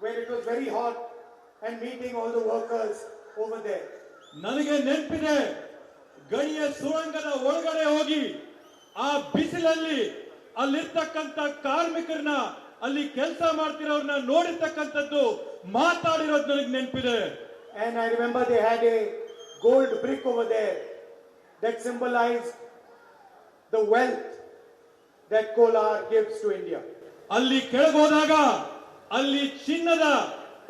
where it was very hot and meeting all the workers over there. ನನಗೆ ನೆನಪಿದೆ ಗಣಿಯ ಸುರಂಗದ ಒಳಗಡೆ ಹೋಗಿ ಆ ಬಿಸಿಲಲ್ಲಿ ಅಲ್ಲಿರ್ತಕ್ಕಂಥ ಕಾರ್ಮಿಕರನ್ನ ಅಲ್ಲಿ ಕೆಲಸ ಮಾಡ್ತಿರೋರ್ನ ನೋಡಿರ್ತಕ್ಕಂಥದ್ದು ಮಾತಾಡಿರೋದು ನನಗೆ ನೆನಪಿದೆ And I remember they had a gold brick over there that symbolized the wealth that Kolar gives to India. ಅಲ್ಲಿ ಕೆಳಗೋದಾಗ ಅಲ್ಲಿ ಚಿನ್ನದ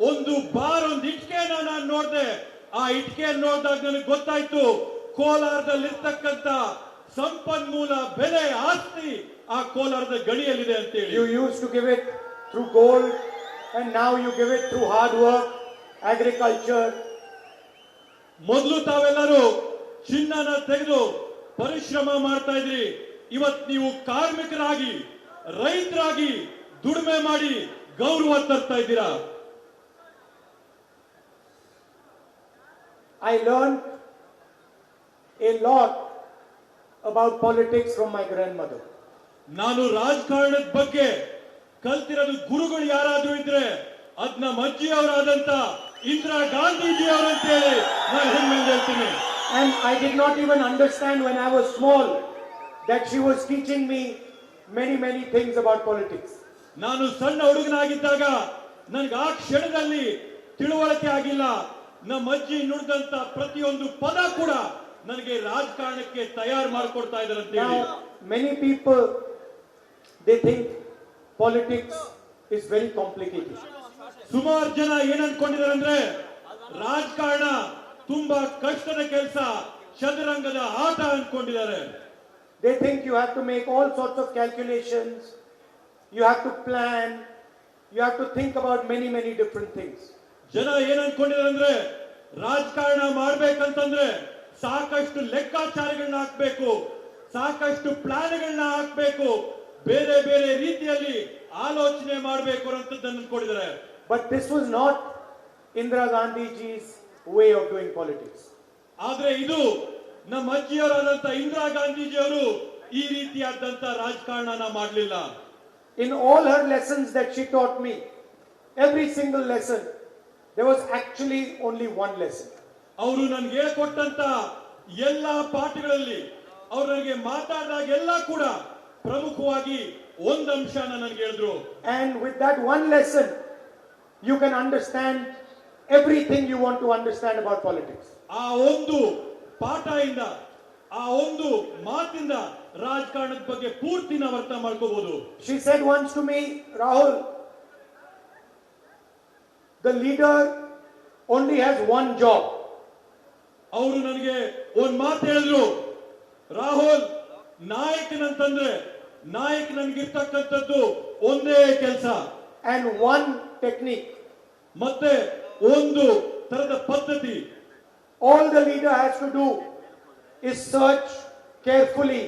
ಒಂದು ಬಾರ್ ಒಂದು ಇಟ್ಕೆನ ನಾನು ನೋಡಿದೆ. ಆ ಇಟ್ಕೆ ನೋಡಿದಾಗ ನನಗೆ ಗೊತ್ತಾಯ್ತು ಕೋಲಾರದಲ್ಲಿರ್ತಕ್ಕಂಥ ಸಂಪನ್ಮೂಲ ಬೆಲೆ ಆಸ್ತಿ ಆ ಕೋಲಾರದ ಗಣಿಯಲ್ಲಿದೆ ಅಂತೇಳಿ. You used to give it through gold and now you give it through hard work agriculture ಮೊದಲು ತಾವೆಲ್ಲರೂ ಚಿನ್ನನ ತೆಗೆದು ಪರಿಶ್ರಮ ಮಾಡ್ತಾ ಇದ್ರಿ. ಇವತ್ ನೀವು ಕಾರ್ಮಿಕರಾಗಿ ರೈತರಾಗಿ ದುಡಿಮೆ ಮಾಡಿ ಗೌರವ ತರ್ತಾ ಇದ್ದೀರಾ? I learn a lot about politics from my grandmother ನಾನು ರಾಜಕಾರಣದ ಬಗ್ಗೆ ಕಲ್ತಿರೋದು ಗುರುಗಳು ಯಾರಾದ್ರೂ ಇದ್ರೆ ಅದ್ನ ಮಜ್ಜಿ ಅವರಾದಂತ ಇಂದಿರಾ ಗಾಂಧೀಜಿ ಅವರಂತೇಳಿ ನಾನು ಹೆಮ್ಮೆ ಹೇಳ್ತೀನಿ. And I did not even understand when I was small that she was teaching me many, many things about politics. ನಾನು ಸಣ್ಣ ಹುಡುಗನಾಗಿದ್ದಾಗ ನನಗೆ ಆ ಕ್ಷಣದಲ್ಲಿ ತಿಳುವಳಿಕೆ ಆಗಿಲ್ಲ. ನಮ್ಮ ಅಜ್ಜಿ ನುಡಿದಂತ ಪ್ರತಿಯೊಂದು ಪದ ಕೂಡ ನನಗೆ ರಾಜಕಾರಣಕ್ಕೆ ತಯಾರು ಮಾಡಿಕೊಡ್ತಾ ಇದ್ದಾರೆ ಅಂತ ಹೇಳಿ. Many people they think politics is very complicated. ಸುಮಾರು ಜನ ಏನನ್ಕೊಂಡಿದ್ದಾರೆ ಅನ್ಕೊಂಡಿದ್ದಾರೆ ಅಂದ್ರೆ ರಾಜಕಾರಣ ತುಂಬಾ ಕಷ್ಟದ ಕೆಲಸ ಚದುರಂಗದ ಆಟ ಅನ್ಕೊಂಡಿದ್ದಾರೆ. They think you have to make all sorts of calculations, you have to plan, you have to think about many, many different things. ಜನ ಏನ್ ಅನ್ಕೊಂಡಿದ್ದಾರೆ ಅಂದ್ರೆ ರಾಜಕಾರಣ ಮಾಡ್ಬೇಕಂತಂದ್ರೆ ಸಾಕಷ್ಟು ಲೆಕ್ಕಾಚಾರಗಳನ್ನ ಹಾಕ್ಬೇಕು ಸಾಕಷ್ಟು ಪ್ಲಾನ್ಗಳನ್ನ ಹಾಕ್ಬೇಕು ಬೇರೆ ಬೇರೆ ರೀತಿಯಲ್ಲಿ ಆಲೋಚನೆ ಮಾಡಬೇಕು ಅಂತದ್ದನ್ನು ಅನ್ಕೊಂಡಿದ್ದಾರೆ. But this was not Indira Gandhiji's way of doing politics ಆದ್ರೆ ಇದು ನಮ್ಮ ಅಜ್ಜಿಯವರಾದಂತ ಇಂದಿರಾ ಗಾಂಧೀಜಿಯವರು ಈ ರೀತಿಯಾದಂತ ರಾಜಕಾರಣ ಮಾಡಲಿಲ್ಲ. In all her lessons that she taught me, every single lesson, there was actually only one lesson. ಅವರು ನನ್ಗೆ ಹೇಳ್ಕೊಟ್ಟಂತ ಎಲ್ಲಾ ಪಾಠಗಳಲ್ಲಿ ಅವ್ರು ನನಗೆ ಮಾತಾಡಿದಾಗ ಎಲ್ಲ ಕೂಡ ಪ್ರಮುಖವಾಗಿ ಒಂದ್ ಅಂಶನ ನನ್ಗೆ ಹೇಳಿದ್ರು And with that one lesson, you can understand everything you want to understand about politics. ಆ ಒಂದು ಪಾಠ ಇಂದ ಆ ಒಂದು ಮಾತಿಂದ ರಾಜಕಾರಣದ ಬಗ್ಗೆ ಪೂರ್ತಿ ನಾವು ಅರ್ಥ ಮಾಡ್ಕೋಬಹುದು she said once to me Rahul the leader only has one job ಅವರು ನನಗೆ ಒಂದ್ ಮಾತು ಹೇಳಿದ್ರು ರಾಹುಲ್ ನಾಯಕನಂತಂದ್ರೆ ನಾಯಕ ನನ್ಗಿರ್ತಕ್ಕಂಥದ್ದು ಒಂದೇ ಕೆಲಸ. ಅಂಡ್ ಒನ್ ಟೆಕ್ನಿಕ್ ಮತ್ತೆ ಒಂದು ತರದ ಪದ್ಧತಿ. All the leader has to do is search carefully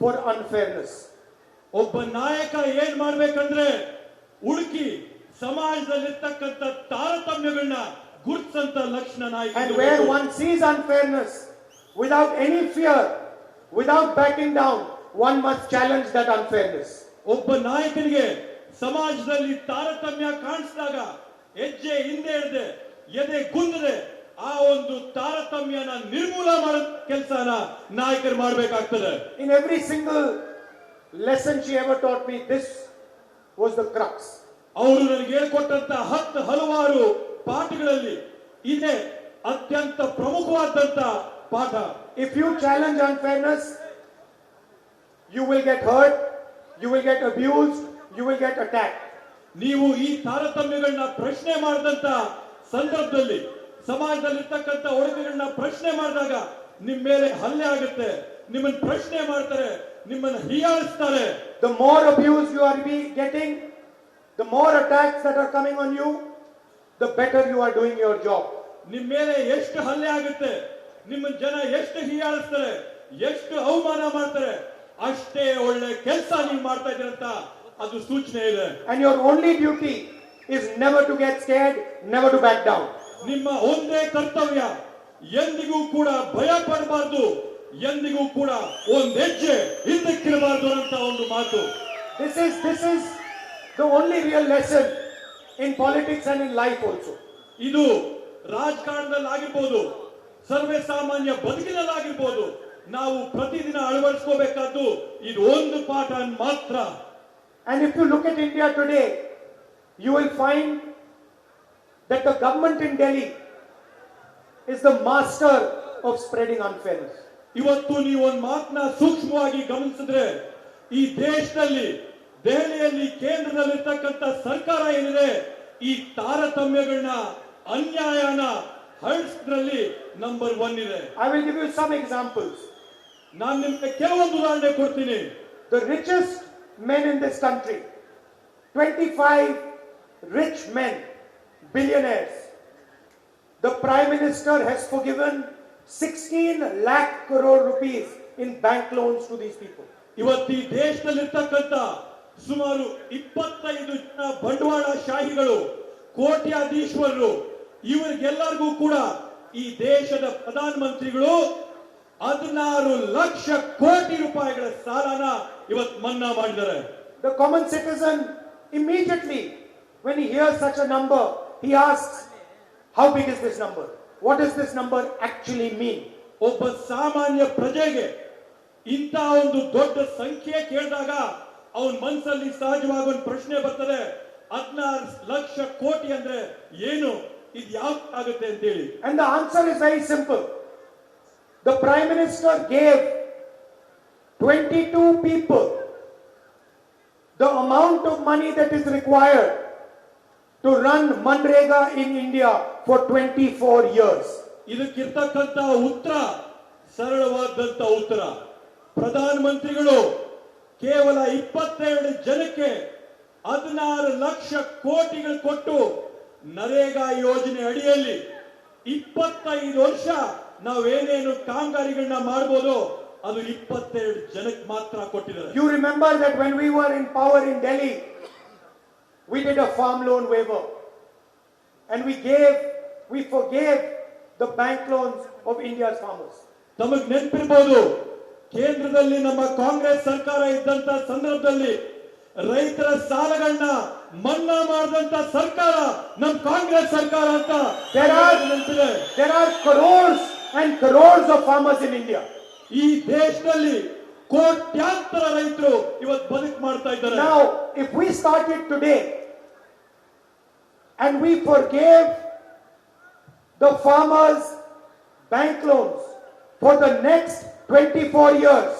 for unfairness. ಒಬ್ಬ ನಾಯಕ ಏನ್ ಮಾಡ್ಬೇಕಂದ್ರೆ ಹುಡುಕಿ ಸಮಾಜದಲ್ಲಿರ್ತಕ್ಕಂಥ ತಾರತಮ್ಯಗಳನ್ನ ಗುರುತಿಸಂತ ಲಕ್ಷಣ ನಾಯಕ And where one sees unfairness, without any fear, without backing down, one must challenge that unfairness. ಒಬ್ಬ ನಾಯಕನಿಗೆ ಸಮಾಜದಲ್ಲಿ ತಾರತಮ್ಯ ಕಾಣಿಸಿದಾಗ ಹೆಜ್ಜೆ ಹಿಂದೆ ಹಿಡ್ದೆ ಎದೆ ಗುಂದದೆ ಆ ಒಂದು ತಾರತಮ್ಯನ ನಿರ್ಮೂಲ ಮಾಡೋ ಕೆಲಸನ ನಾಯಕರು ಮಾಡಬೇಕಾಗ್ತದೆ. In every single lesson she ever taught me this was the crux ಅವರು ನನಗೆ ಹೇಳ್ಕೊಟ್ಟಂತ ಹತ್ತು ಹಲವಾರು ಪಾಠಗಳಲ್ಲಿ ಇದೆ ಅತ್ಯಂತ ಪ್ರಮುಖವಾದಂತ ಪಾಠ. If you challenge on fairness you will get hurt you will get abuse you will get attack ನೀವು ಈ ತಾರತಮ್ಯಗಳನ್ನ ಪ್ರಶ್ನೆ ಮಾಡಿದಂತ ಸಂದರ್ಭದಲ್ಲಿ ಸಮಾಜದಲ್ಲಿರ್ತಕ್ಕಂಥ ಒಡಕುಗಳನ್ನ ಪ್ರಶ್ನೆ ಮಾಡಿದಾಗ ನಿಮ್ ಮೇಲೆ ಹಲ್ಲೆ ಆಗುತ್ತೆ. ನಿಮ್ಮನ್ನ ಪ್ರಶ್ನೆ ಮಾಡ್ತಾರೆ ನಿಮ್ಮನ್ನ ಹೀಯಾಳಿಸ್ತಾರೆ. The more abuse you are be getting the more attacks are coming on you the better you are doing your job ನಿಮ್ ಮೇಲೆ ಎಷ್ಟು ಹಲ್ಲೆ ಆಗುತ್ತೆ ನಿಮ್ಮ ಜನ ಎಷ್ಟು ಹೀಯಾಳಿಸ್ತಾರೆ ಎಷ್ಟು ಅವಮಾನ ಮಾಡ್ತಾರೆ ಅಷ್ಟೇ ಒಳ್ಳೆ ಕೆಲಸ ನೀವು ಮಾಡ್ತಾ ಇದ್ದೀರಂತ ಅದು ಸೂಚನೆ ಇದೆ. And your only duty is never to get scared never to back down ನಿಮ್ಮ ಒಂದೇ ಕರ್ತವ್ಯ ಎಂದಿಗೂ ಕೂಡ ಭಯ ಪಡಬಾರ್ದು ಎಂದಿಗೂ ಕೂಡ ಒಂದ್ ಹೆಜ್ಜೆ ಹಿಂದಕ್ಕಿರಬಾರ್ದು ಅಂತ ಒಂದು ಮಾತು. This is this is the only real lesson in politics and in life also ಇದು ರಾಜಕಾರಣದಲ್ಲಿ ಆಗಿರ್ಬೋದು ಸರ್ವೇ ಸಾಮಾನ್ಯ ಬದುಕಿನಲ್ಲಾಗಿರ್ಬೋದು ನಾವು ಪ್ರತಿದಿನ ಅಳವಡಿಸ್ಕೋಬೇಕಾದ್ದು ಇದು ಒಂದು ಪಾಠ ಮಾತ್ರ. And if you look at India today you will find that the government in Delhi is the master of spreading unfairness. ಇವತ್ತು ನೀವು ಒಂದು ಮಾತನ್ನ ಸೂಕ್ಷ್ಮವಾಗಿ ಗಮನಿಸಿದ್ರೆ ಈ ದೇಶದಲ್ಲಿ ದೆಹಲಿಯಲ್ಲಿ ಕೇಂದ್ರದಲ್ಲಿರ್ತಕ್ಕಂಥ ಸರ್ಕಾರ ಏನಿದೆ ಈ ತಾರತಮ್ಯಗಳನ್ನ ಅನ್ಯಾಯನ ಹರಡಿಸೋದ್ರಲ್ಲಿ ನಂಬರ್ ಒನ್ ಇದೆ I will give you some examples. ನಾನು ನಿಮ್ಗೆ ಕೆಲವೊಂದು ಉದಾಹರಣೆ ಕೊಡ್ತೀನಿ The richest men in this country, 25 rich men, billionaires. The Prime Minister has forgiven 16 lakh crore rupees in bank loans to these people. ಇವತ್ತು ಈ ದೇಶದಲ್ಲಿರ್ತಕ್ಕಂಥ ಸುಮಾರು ಇಪ್ಪತ್ತೈದು ಜನ ಬಂಡವಾಳ ಶಾಹಿಗಳು ಕೋಟ್ಯಾಧೀಶ್ವರರು ಇವರಿಗೆಲ್ಲರಿಗೂ ಕೂಡ ಈ ದೇಶದ ಪ್ರಧಾನ ಮಂತ್ರಿಗಳು ಹದಿನಾರು ಲಕ್ಷ ಕೋಟಿ ರೂಪಾಯಿಗಳ ಸಾಲನ ಇವತ್ತು ಮನ್ನಾ ಮಾಡಿದ್ದಾರೆ The common citizen immediately, when he hears such a number, he asks, How big is this number? What does this number actually mean? ಒಬ್ಬ ಸಾಮಾನ್ಯ ಪ್ರಜೆಗೆ ಇಂಥ ಒಂದು ದೊಡ್ಡ ಸಂಖ್ಯೆ ಕೇಳಿದಾಗ ಅವನ ಮನಸ್ಸಲ್ಲಿ ಸಹಜವಾಗಿ ಒಂದು ಪ್ರಶ್ನೆ ಬರ್ತದೆ ಹದಿನಾರು ಲಕ್ಷ ಕೋಟಿ ಅಂದ್ರೆ ಏನು ಇದು ಯಾವ ಆಗುತ್ತೆ ಅಂತೇಳಿ And the answer is very simple. The Prime Minister gave 22 people the amount of money that is required to run Manrega in India for 24 years. ಇದಕ್ಕಿರ್ತಕ್ಕಂತ ಉತ್ತರ ಸರಳವಾದಂತ ಉತ್ತರ ಪ್ರಧಾನ ಮಂತ್ರಿಗಳು ಕೇವಲ ಇಪ್ಪತ್ತೆರಡು ಜನಕ್ಕೆ ಹದಿನಾರು ಲಕ್ಷ ಕೋಟಿಗಳು ಕೊಟ್ಟು ನರೇಗಾ ಯೋಜನೆ ಅಡಿಯಲ್ಲಿ ಇಪ್ಪತ್ತೈದು ವರ್ಷ ನಾವೇನೇನು ಕಾಮಗಾರಿಗಳನ್ನ ಮಾಡಬಹುದು ಅದು ಇಪ್ಪತ್ತೆರಡು ಜನಕ್ಕೆ ಮಾತ್ರ ಕೊಟ್ಟಿದ್ದಾರೆ you remember that when we were in power in Delhi, we did a farm loan waiver. And we gave, we forgave the bank loans of India's farmers. ತಮಗ್ ನೆನಪಿರ್ಬೋದು ಕೇಂದ್ರದಲ್ಲಿ ನಮ್ಮ ಕಾಂಗ್ರೆಸ್ ಸರ್ಕಾರ ಇದ್ದಂತ ಸಂದರ್ಭದಲ್ಲಿ ರೈತರ ಸಾಲಗಳನ್ನ ಮನ್ನಾ ಮಾಡಿದಂತ ಸರ್ಕಾರ ನಮ್ ಕಾಂಗ್ರೆಸ್ ಸರ್ಕಾರ ಅಂತ There are- ನೆನಪಿದೆ There are crores and crores of farmers in India. ಈ ದೇಶದಲ್ಲಿ ಕೋಟ್ಯಾಂತರ ರೈತರು ಇವತ್ತು ಬದುಕು ಮಾಡ್ತಾ ಇದ್ದಾರೆ Now, if we started today and we forgave the farmers' bank loans for the next 24 years,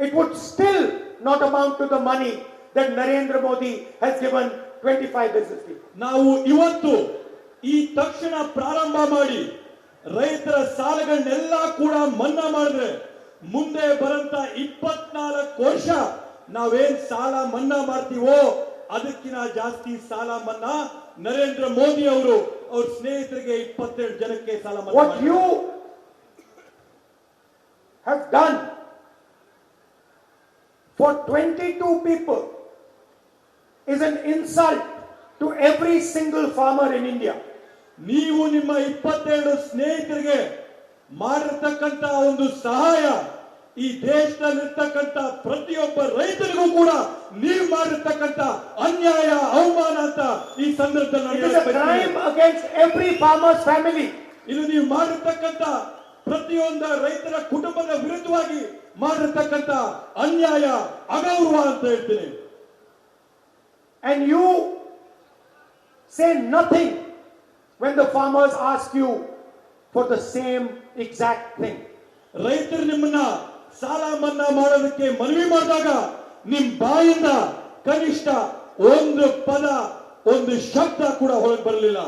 it would still not amount to the money that Narendra Modi has given 25 business people. ನಾವು ಇವತ್ತು ಈ ತಕ್ಷಣ ಪ್ರಾರಂಭ ಮಾಡಿ ರೈತರ ಸಾಲಗಳನ್ನೆಲ್ಲ ಕೂಡ ಮನ್ನಾ ಮಾಡಿದ್ರೆ ಮುಂದೆ ಬರಂತ ಇಪ್ಪತ್ನಾಲ್ಕು ವರ್ಷ ನಾವೇನ್ ಸಾಲ ಮನ್ನಾ ಮಾಡ್ತೀವೋ ಅದಕ್ಕಿಂತ ಜಾಸ್ತಿ ಸಾಲ ಮನ್ನಾ ನರೇಂದ್ರ ಮೋದಿ ಅವರು ಅವ್ರ ಸ್ನೇಹಿತರಿಗೆ ಇಪ್ಪತ್ತೆರಡು ಜನಕ್ಕೆ ಸಾಲ ಮನ್ನಾ you have done for 22 people is an insult to every single farmer in India. ನೀವು ನಿಮ್ಮ ಇಪ್ಪತ್ತೆರಡು ಸ್ನೇಹಿತರಿಗೆ ಮಾಡಿರ್ತಕ್ಕಂತ ಒಂದು ಸಹಾಯ ಈ ದೇಶದಲ್ಲಿರ್ತಕ್ಕಂತ ಪ್ರತಿಯೊಬ್ಬ ರೈತರಿಗೂ ಕೂಡ ನೀವು ಮಾಡಿರ್ತಕ್ಕಂತ ಅನ್ಯಾಯ ಅವಮಾನ ಅಂತ ಈ ಸಂದರ್ಭದಲ್ಲಿ ಎವ್ರಿ It ಫ್ಯಾಮಿಲಿ. ಇದು ನೀವು ಮಾಡಿರ್ತಕ್ಕಂತ ಪ್ರತಿಯೊಂದ ರೈತರ ಕುಟುಂಬದ ವಿರುದ್ಧವಾಗಿ ಮಾಡಿರ್ತಕ್ಕಂತ ಅನ್ಯಾಯ ಅಗೌರವ ಅಂತ ಹೇಳ್ತೀನಿ and you say nothing when the farmers ask you for the same exact thing ರೈತರು ನಿಮ್ಮನ್ನ ಸಾಲ ಮನ್ನಾ ಮಾಡೋದಕ್ಕೆ ಮನವಿ ಮಾಡಿದಾಗ ನಿಮ್ ಬಾಯಿಂದ ಕನಿಷ್ಠ ಒಂದು ಪದ, ಒಂದು ಶಬ್ದ ಕೂಡ ಹೊರಗೆ ಬರಲಿಲ್ಲ.